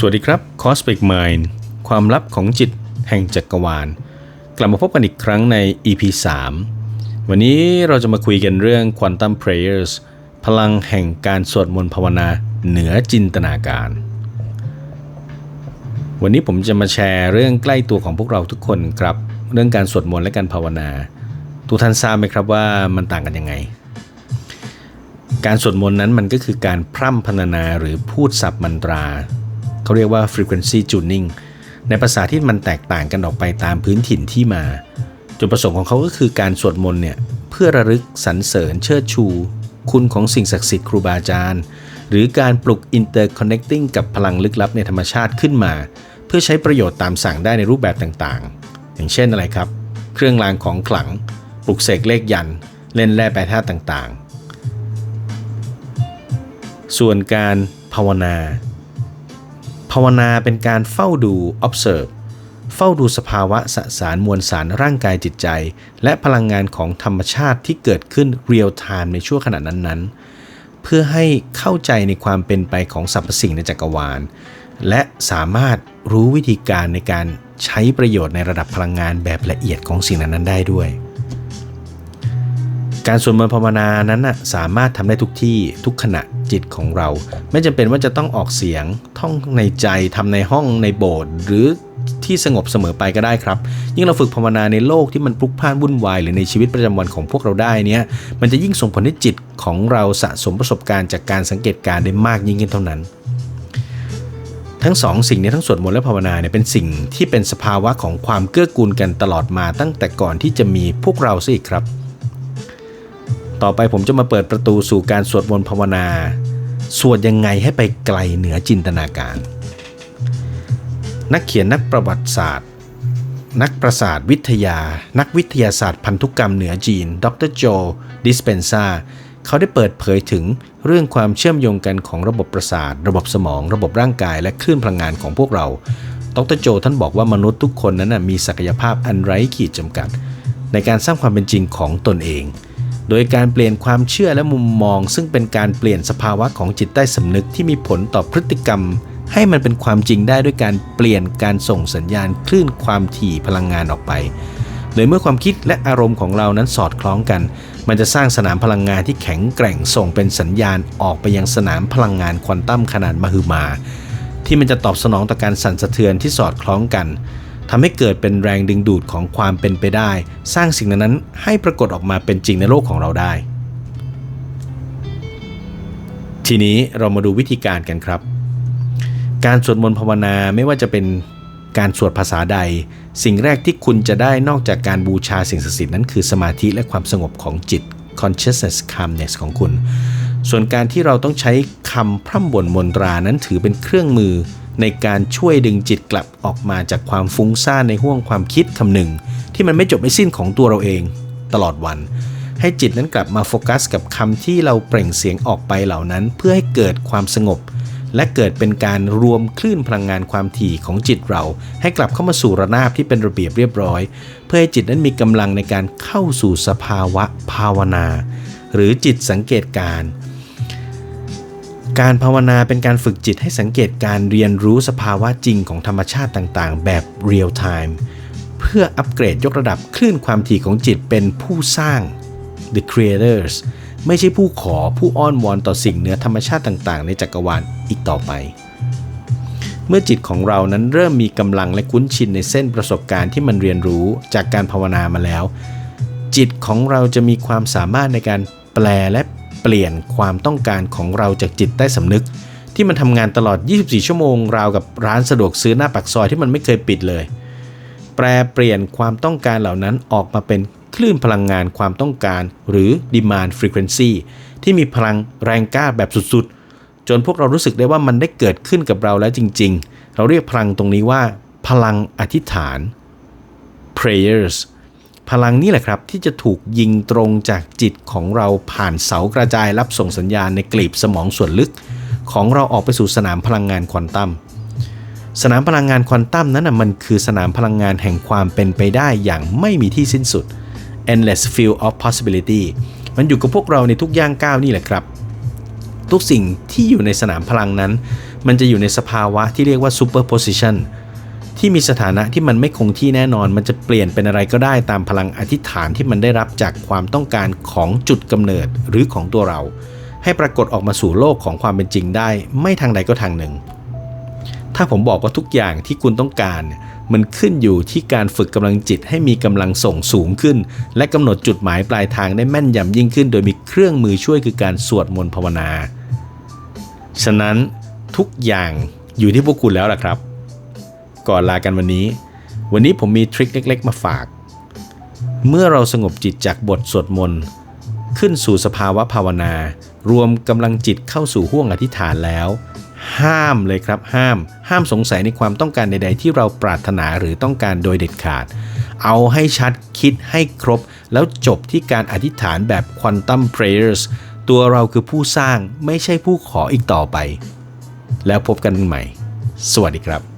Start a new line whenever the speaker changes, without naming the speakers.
สวัสดีครับ Cosmic Mind ความลับของจิตแห่งจักรวาล กลับมาพบกันอีกครั้งใน EP 3 วันนี้เราจะมาคุยกันเรื่อง Quantum Prayers พลังแห่งการสวดมนต์ภาวนาเหนือจินตนาการ วันนี้ผมจะมาแชร์เรื่องใกล้ตัวของพวกเราทุกคนครับ เรื่องการสวดมนต์และการภาวนาทุกท่านทราบไหมครับว่ามันต่างกันยังไง การสวดมนต์นั้นมันก็คือการพร่ำพรรณนาหรือพูดสับมันตรา เขาเรียกว่า frequency tuning ในภาษาที่มันแตกต่างกันออกไปตามพื้นถิ่นที่มา จุดประสงค์ของเขาก็คือการสวดมนต์เนี่ยเพื่อระลึกสรรเสริญเชิดชู คุณของสิ่งศักดิ์สิทธิ์ครูบาอาจารย์ หรือการปลุก interconnecting กับพลังลึกลับในธรรมชาติขึ้นมา เพื่อใช้ประโยชน์ตามสั่งได้ในรูปแบบต่างๆ อย่างเช่นอะไรครับ เครื่องรางของขลัง ปลุกเสกเลขยัน เล่นแร่แปรธาตุต่างๆ ส่วนการภาวนาาวนาเป็นการเฝ้าดู observe เฝ้าดูสภาวะสสารมวลสารร่างกายจิตใจ และพลังงานของธรรมชาติที่เกิดขึ้นเรียลไทม์ในช่วงขณะนั้นๆ เพื่อให้เข้าใจในความเป็นไปของสรรพสิ่งในจักรวาล และสามารถรู้วิธีการในการใช้ประโยชน์ในระดับพลังงานแบบละเอียดของสิ่งนั้นๆได้ด้วย การสวดมนต์ภาวนานั้นนะสามารถทำได้ทุกที่ทุกขณะจิตของเรา ไม่จำเป็นว่าจะต้องออกเสียงท่องในใจทำในห้องในโบสถ์หรือที่สงบเสมอไปก็ได้ครับ ยิ่งเราฝึกภาวนาในโลกที่มันพลุกพล่านวุ่นวายหรือในชีวิตประจำวันของพวกเราได้เนี่ยมันจะยิ่งส่งผลให้จิตของเราสะสมประสบการณ์จากการสังเกตการได้มากยิ่งขึ้นเท่านั้น ทั้งสองสิ่งนี้ทั้งสวดมนต์และภาวนาเนี่ยเป็นสิ่งที่เป็นสภาวะของความเกื้อกูลกันตลอดมาตั้งแต่ก่อนที่จะมีพวกเราซะอีกครับ ต่อไปผมจะมาเปิดประตูสู่การสวดมนต์ภาวนา สวดยังไงให้ไปไกลเหนือจินตนาการ นักเขียนนักประวัติศาสตร์ นักประสาทวิทยา นักวิทยาศาสตร์พันธุกรรมเหนือจีน ดรโจ ดิสเปนซาเขาได้เปิดเผยถึงเรื่องความเชื่อมโยงกันของระบบประสาท ระบบสมอง ระบบร่างกาย และคลื่นพลังงานของพวกเรา ดรโจท่านบอกว่ามนุษย์ทุกคนนั้นมีศักยภาพอันไร้ขีดจำกัด ในการสร้างความเป็นจริงของตนเอง โดยการเปลี่ยนความเชื่อและมุมมอง ซึ่งเป็นการเปลี่ยนสภาวะของจิตใต้สำนึกที่มีผลต่อพฤติกรรม ให้มันเป็นความจริงได้ด้วยการเปลี่ยนการส่งสัญญาณคลื่นความถี่พลังงานออกไป โดยเมื่อความคิดและอารมณ์ของเรานั้นสอดคล้องกัน มันจะสร้างสนามพลังงานที่แข็งแกร่งส่งเป็นสัญญาณออกไปยังสนามพลังงานควอนตัมขนาดมหึมา ที่มันจะตอบสนองต่อการสั่นสะเทือนที่สอดคล้องกัน ทำให้เกิดเป็นแรงดึงดูดของความเป็นไปได้ สร้างสิ่งนั้นๆให้ปรากฏออกมาเป็นจริงในโลกของเราได้ ทีนี้เรามาดูวิธีการกันครับ การสวดมนต์ภาวนาไม่ว่าจะเป็นการสวดภาษาใด สิ่งแรกที่คุณจะได้นอกจากการบูชาสิ่งศักดิ์สิทธิ์นั้นคือสมาธิและความสงบของจิต consciousness calmness ของคุณ ส่วนการที่เราต้องใช้คำพร่ำบ่นมนตรานั้นถือเป็นเครื่องมือ ในการช่วยดึงจิตกลับออกมาจากความฟุ้งซ่านในห่วงความคิดคำหนึ่ง ที่มันไม่จบไม่สิ้นของตัวเราเอง ตลอดวัน ให้จิตนั้นกลับมาโฟกัสกับคำที่เราเปล่งเสียงออกไปเหล่านั้น เพื่อให้เกิดความสงบ และเกิดเป็นการรวมคลื่นพลังงานความถี่ของจิตเรา ให้กลับเข้ามาสู่ระนาบที่เป็นระเบียบเรียบร้อย เพื่อให้จิตนั้นมีกำลังในการเข้าสู่สภาวะภาวนา หรือจิตสังเกตการ การภาวนาเป็นการฝึกจิตให้สังเกตการเรียนรู้สภาวะจริงของธรรมชาติต่างๆ แบบเรียลไทม์เพื่ออัปเกรดยกระดับคลื่นความถี่ของจิตเป็นผู้สร้าง the creators ไม่ใช่ผู้ขอผู้อ้อนวอนต่อสิ่งเหนือธรรมชาติต่างๆ ในจักรวาลอีกต่อไป เมื่อจิตของเรานั้นเริ่มมีกำลังและคุ้นชินในเส้นประสบการณ์ที่มันเรียนรู้จากการภาวนามาแล้ว จิตของเราจะมีความสามารถในการแปลและ เปลี่ยนความต้องการของเราจากจิตใต้สำนึก ที่มันทำงานตลอด 24 ชั่วโมงราวกับร้านสะดวกซื้อหน้าปากซอยที่มันไม่เคยปิดเลย แปลเปลี่ยนความต้องการเหล่านั้นออกมาเป็นคลื่นพลังงานความต้องการ หรือ demand frequency ที่มีพลังแรงกล้าแบบสุดๆ จนพวกเรารู้สึกได้ว่ามันได้เกิดขึ้นกับเราแล้วจริง ๆ เราเรียกพลังตรงนี้ว่า พลังอธิษฐาน prayers พลังนี้แหละครับที่จะถูกยิงตรงจากจิตของเราผ่านเสากระจายรับส่งสัญญาณในกลีบสมองส่วนลึก ของเราออกไปสู่สนามพลังงานควอนตัมสนามพลังงานควอนตัมนั้นนะมันคือสนามพลังงานแห่งความเป็นไปได้อย่างไม่มีที่สิ้นสุด endless field of possibility มันอยู่กับพวกเราในทุกย่างก้าวนี่แหละครับ ทุกสิ่งที่อยู่ในสนามพลังนั้น มันจะอยู่ในสภาวะที่เรียกว่า superposition ที่มีสถานะที่มันไม่คงที่แน่นอน มันจะเปลี่ยนเป็นอะไรก็ได้ตามพลังอธิษฐานที่มันได้รับจากความต้องการของจุดกำเนิดหรือของตัวเรา ให้ปรากฏออกมาสู่โลกของความเป็นจริงได้ ไม่ทางใดก็ทางหนึ่ง ถ้าผมบอกว่าทุกอย่างที่คุณต้องการมันขึ้นอยู่ที่การฝึกกำลังจิตให้มีกำลังส่งสูงขึ้น และกำหนดจุดหมายปลายทางได้แม่นยำยิ่งขึ้น โดยมีเครื่องมือช่วยคือการสวดมนต์ภาวนา ฉะนั้นทุกอย่างอยู่ที่พวกคุณแล้วล่ะครับ ก่อนลากันวันนี้ วันนี้ผมมีทริคเล็ก ๆ มาฝาก เมื่อเราสงบจิตจากบทสวดมนต์ขึ้นสู่สภาวะภาวนา รวมกำลังจิตเข้าสู่ห้วงอธิษฐานแล้ว ห้ามเลยครับห้าม ห้ามสงสัยในความต้องการใด ๆ ที่เราปรารถนาหรือต้องการโดยเด็ดขาด เอาให้ชัดคิดให้ครบ แล้วจบที่การอธิษฐานแบบ Quantum Prayers ตัวเราคือผู้สร้างไม่ใช่ผู้ขออีกต่อไป แล้วพบกันใหม่ สวัสดีครับ